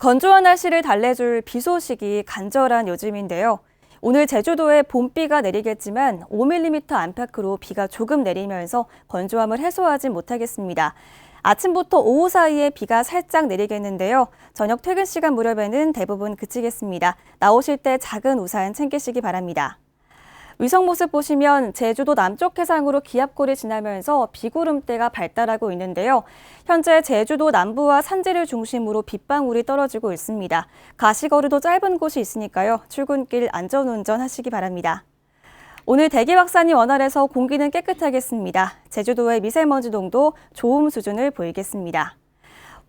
건조한 날씨를 달래줄 비 소식이 간절한 요즘인데요. 오늘 제주도에 봄비가 내리겠지만 5mm 안팎으로 비가 조금 내리면서 건조함을 해소하지 못하겠습니다. 아침부터 오후 사이에 비가 살짝 내리겠는데요. 저녁 퇴근 시간 무렵에는 대부분 그치겠습니다. 나오실 때 작은 우산 챙기시기 바랍니다. 위성 모습 보시면 제주도 남쪽 해상으로 기압골이 지나면서 비구름대가 발달하고 있는데요. 현재 제주도 남부와 산지를 중심으로 빗방울이 떨어지고 있습니다. 가시거리도 짧은 곳이 있으니까요. 출근길 안전운전 하시기 바랍니다. 오늘 대기 확산이 원활해서 공기는 깨끗하겠습니다. 제주도의 미세먼지 농도 좋음 수준을 보이겠습니다.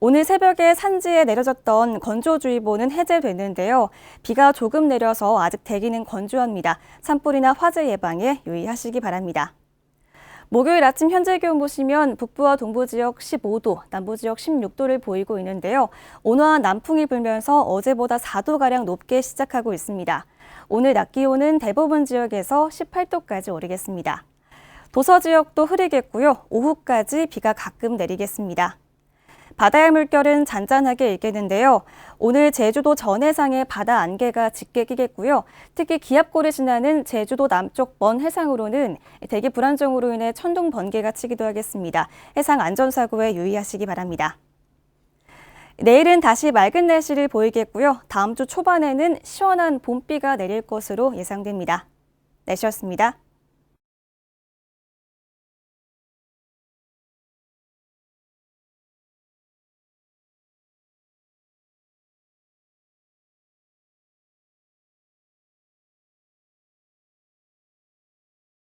오늘 새벽에 산지에 내려졌던 건조주의보는 해제됐는데요. 비가 조금 내려서 아직 대기는 건조합니다. 산불이나 화재 예방에 유의하시기 바랍니다. 목요일 아침 현재 기온 보시면 북부와 동부 지역 15도, 남부 지역 16도를 보이고 있는데요. 온화한 남풍이 불면서 어제보다 4도가량 높게 시작하고 있습니다. 오늘 낮 기온은 대부분 지역에서 18도까지 오르겠습니다. 도서 지역도 흐리겠고요. 오후까지 비가 가끔 내리겠습니다. 바다의 물결은 잔잔하게 일겠는데요. 오늘 제주도 전해상에 바다 안개가 짙게 끼겠고요. 특히 기압골을 지나는 제주도 남쪽 먼 해상으로는 대기 불안 정으로 인해 천둥 번개가 치기도 하겠습니다. 해상 안전사고에 유의하시기 바랍니다. 내일은 다시 맑은 날씨를 보이겠고요. 다음 주 초반에는 시원한 봄비가 내릴 것으로 예상됩니다. 날씨였습니다.